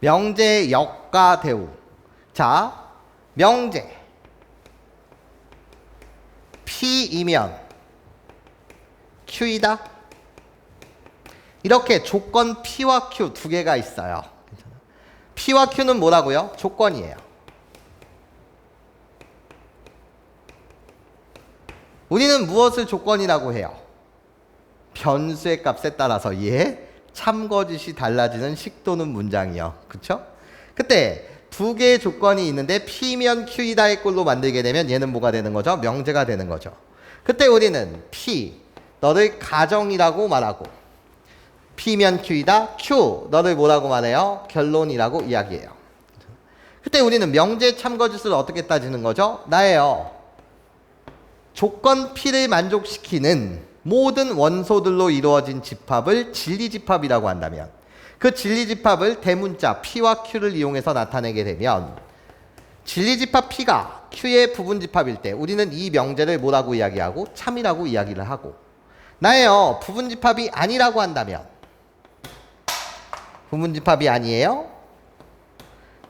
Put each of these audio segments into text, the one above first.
명제 역과 대우. 자, 명제. P이면 Q이다. 이렇게 조건 P와 Q 두 개가 있어요. P와 Q는 뭐라고요? 조건이에요. 우리는 무엇을 조건이라고 해요? 변수의 값에 따라서 예 참거짓이 달라지는 식도는 문장이요. 그쵸? 그때 두 개의 조건이 있는데 P면 Q이다의 꼴로 만들게 되면 얘는 뭐가 되는 거죠? 명제가 되는 거죠. 그때 우리는 P 너를 가정이라고 말하고 P면 Q이다 Q 너를 뭐라고 말해요? 결론이라고 이야기해요. 그때 우리는 명제 참거짓을 어떻게 따지는 거죠? 나예요. 조건 P를 만족시키는 모든 원소들로 이루어진 집합을 진리 집합이라고 한다면 그 진리 집합을 대문자 P와 Q를 이용해서 나타내게 되면 진리 집합 P가 Q의 부분 집합일 때 우리는 이 명제를 뭐라고 이야기하고 참이라고 이야기를 하고 나예요. 부분 집합이 아니라고 한다면 부분 집합이 아니에요.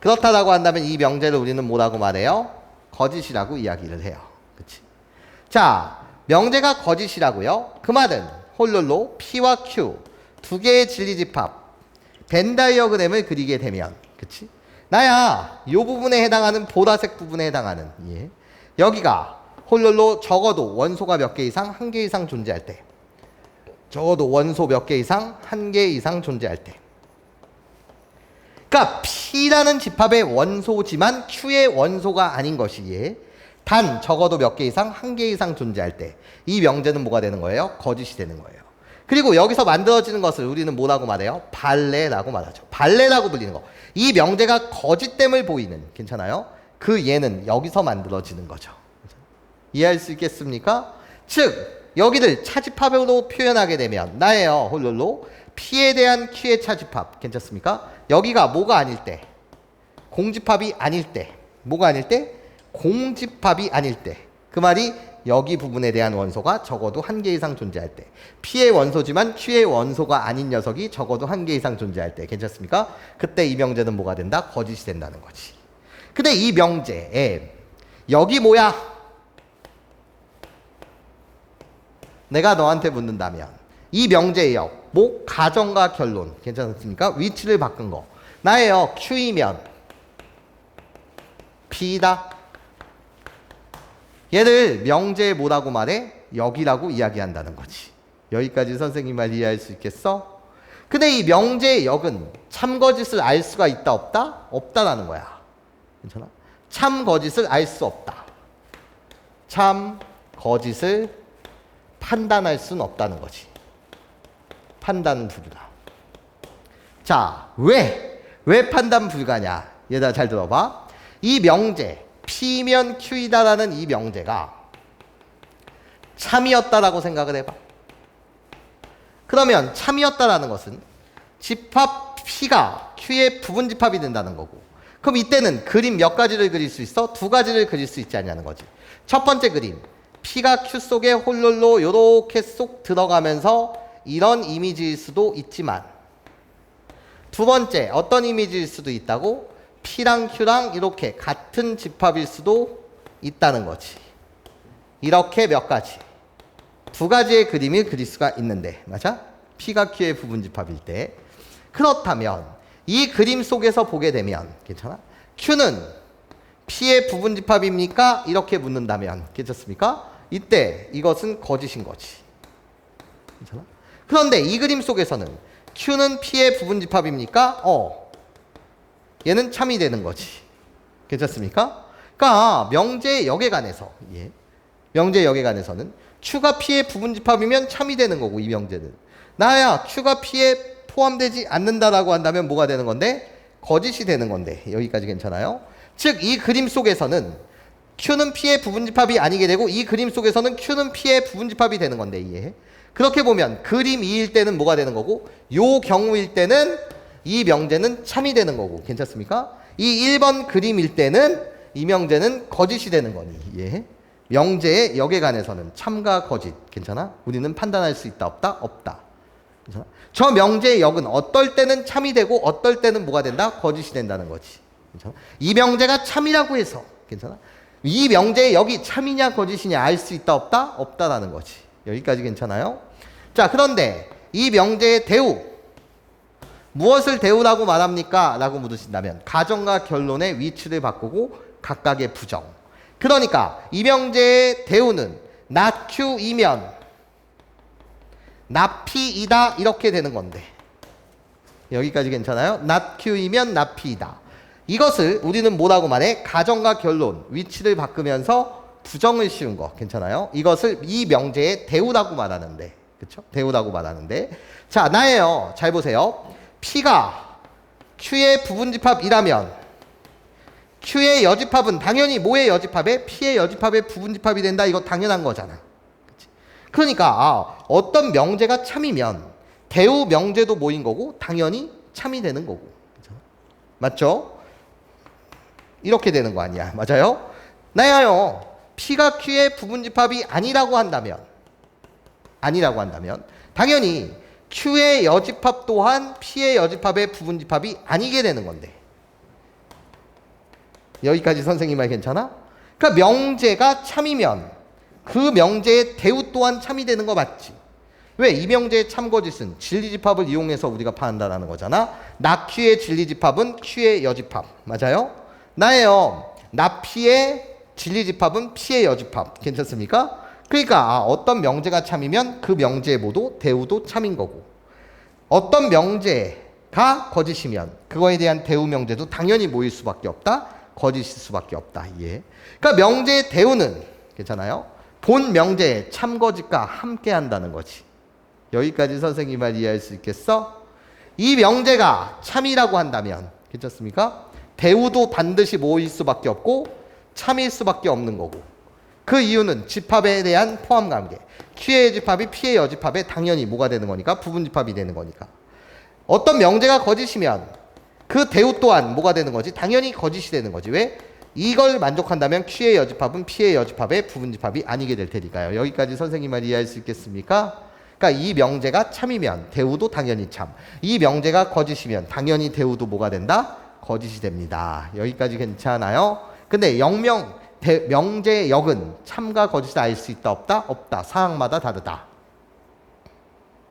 그렇다라고 한다면 이 명제를 우리는 뭐라고 말해요? 거짓이라고 이야기를 해요. 그치? 자, 명제가 거짓이라고요. 그 말은 홀룰로 P와 Q 두 개의 진리 집합 벤 다이어그램을 그리게 되면 그치? 나야 요 부분에 해당하는 보라색 부분에 해당하는 예. 여기가 홀룰로 적어도 원소가 몇 개 이상 한 개 이상 존재할 때 적어도 원소 몇 개 이상 한 개 이상 존재할 때 그러니까 P라는 집합의 원소지만 Q의 원소가 아닌 것이 예. 단 적어도 몇 개 이상 한 개 이상 존재할 때 이 명제는 뭐가 되는 거예요? 거짓이 되는 거예요. 그리고 여기서 만들어지는 것을 우리는 뭐라고 말해요? 발레라고 말하죠. 발레라고 불리는 거. 이 명제가 거짓됨을 보이는 괜찮아요? 그 얘는 여기서 만들어지는 거죠. 이해할 수 있겠습니까? 즉 여기를 차집합으로 표현하게 되면 나예요 홀룰로 P에 대한 Q의 차집합 괜찮습니까? 여기가 뭐가 아닐 때 공집합이 아닐 때 뭐가 아닐 때 공집합이 아닐 때 그 말이 여기 부분에 대한 원소가 적어도 한 개 이상 존재할 때 P의 원소지만 Q의 원소가 아닌 녀석이 적어도 한 개 이상 존재할 때 괜찮습니까? 그때 이 명제는 뭐가 된다? 거짓이 된다는 거지 근데 이 명제에 여기 뭐야? 내가 너한테 묻는다면 이 명제예요 뭐 가정과 결론 괜찮습니까? 위치를 바꾼 거 나예요 Q이면 P다 얘를 명제에 뭐라고 말해? 여기라고 이야기한다는 거지. 여기까지 선생님 말 이해할 수 있겠어? 근데 이 명제의 역은 참거짓을 알 수가 있다 없다? 없다라는 거야. 괜찮아? 참거짓을 알 수 없다. 참거짓을 판단할 수는 없다는 거지. 판단 불가. 자, 왜? 왜 판단 불가냐? 얘들아 잘 들어봐. 이 명제 P면 Q이다라는 이 명제가 참이었다라고 생각을 해봐. 그러면 참이었다라는 것은 집합 P가 Q의 부분 집합이 된다는 거고 그럼 이때는 그림 몇 가지를 그릴 수 있어? 두 가지를 그릴 수 있지 않냐는 거지. 첫 번째 그림 P가 Q 속에 홀룰로 요렇게 쏙 들어가면서 이런 이미지일 수도 있지만 두 번째 어떤 이미지일 수도 있다고? P랑 Q랑 이렇게 같은 집합일 수도 있다는 거지. 이렇게 몇 가지. 두 가지의 그림을 그릴 수가 있는데, 맞아? P가 Q의 부분 집합일 때. 그렇다면, 이 그림 속에서 보게 되면, 괜찮아? Q는 P의 부분 집합입니까? 이렇게 묻는다면, 괜찮습니까? 이때 이것은 거짓인 거지. 괜찮아? 그런데 이 그림 속에서는 Q는 P의 부분 집합입니까? 어. 얘는 참이 되는 거지. 괜찮습니까? 그러니까 명제 역에 관해서 예. 명제 역에 관해서는 Q가 P의 부분 집합이면 참이 되는 거고 이 명제는 나야 Q가 P에 포함되지 않는다라고 한다면 뭐가 되는 건데 거짓이 되는 건데 여기까지 괜찮아요? 즉 이 그림 속에서는 Q는 P의 부분 집합이 아니게 되고 이 그림 속에서는 Q는 P의 부분 집합이 되는 건데 이해? 그렇게 보면 그림 2일 때는 뭐가 되는 거고 요 경우일 때는 이 명제는 참이 되는 거고 괜찮습니까? 이 1번 그림일 때는 이 명제는 거짓이 되는 거니 예. 명제의 역에 관해서는 참과 거짓 괜찮아? 우리는 판단할 수 있다 없다? 없다 괜찮아? 저 명제의 역은 어떨 때는 참이 되고 어떨 때는 뭐가 된다? 거짓이 된다는 거지. 괜찮아? 이 명제가 참이라고 해서 괜찮아? 이 명제의 역이 참이냐 거짓이냐 알 수 있다 없다? 없다라는 거지. 여기까지 괜찮아요? 자, 그런데 이 명제의 대우 무엇을 대우라고 말합니까? 라고 물으신다면 가정과 결론의 위치를 바꾸고 각각의 부정. 그러니까 이 명제의 대우는 낮큐이면 나피이다 이렇게 되는 건데 여기까지 괜찮아요? 낮큐이면 나피이다. 이것을 우리는 뭐라고 말해? 가정과 결론 위치를 바꾸면서 부정을 씌운 거 괜찮아요? 이것을 이 명제의 대우라고 말하는데 그렇죠? 대우라고 말하는데 자 나예요. 잘 보세요. P가 Q의 부분집합이라면 Q의 여집합은 당연히 뭐의 여집합에 P의 여집합의 부분집합이 된다. 이거 당연한 거잖아. 그치? 그러니까 아, 어떤 명제가 참이면 대우 명제도 모인 거고 당연히 참이 되는 거고. 그쵸? 맞죠? 이렇게 되는 거 아니야. 맞아요? 나야요. P가 Q의 부분집합이 아니라고 한다면 아니라고 한다면 당연히 Q의 여집합 또한 P의 여집합의 부분집합이 아니게 되는 건데 여기까지 선생님 말 괜찮아? 그러니까 명제가 참이면 그 명제의 대우 또한 참이 되는 거 맞지? 왜? 이 명제의 참거짓은 진리집합을 이용해서 우리가 파한다라는 거잖아. 나Q의 진리집합은 Q의 여집합. 맞아요? 나예요. 나P의 진리집합은 P의 여집합. 괜찮습니까? 그러니까 아, 어떤 명제가 참이면 그 명제 모두 대우도 참인 거고 어떤 명제가 거짓이면 그거에 대한 대우 명제도 당연히 모일 수밖에 없다. 거짓일 수밖에 없다. 이해. 그러니까 명제의 대우는 괜찮아요? 본 명제의 참거짓과 함께 한다는 거지. 여기까지 선생님 말 이해할 수 있겠어? 이 명제가 참이라고 한다면 괜찮습니까? 대우도 반드시 모일 수밖에 없고 참일 수밖에 없는 거고 그 이유는 집합에 대한 포함 관계. Q의 집합이 P의 여집합에 당연히 뭐가 되는 거니까 부분 집합이 되는 거니까. 어떤 명제가 거짓이면 그 대우 또한 뭐가 되는 거지? 당연히 거짓이 되는 거지. 왜? 이걸 만족한다면 Q의 여집합은 P의 여집합의 부분 집합이 아니게 될 테니까요. 여기까지 선생님 말 이해할 수 있겠습니까? 그러니까 이 명제가 참이면 대우도 당연히 참. 이 명제가 거짓이면 당연히 대우도 뭐가 된다? 거짓이 됩니다. 여기까지 괜찮아요? 근데 영명 대, 명제의 역은 참과 거짓을 알 수 있다 없다? 없다. 상황마다 다르다.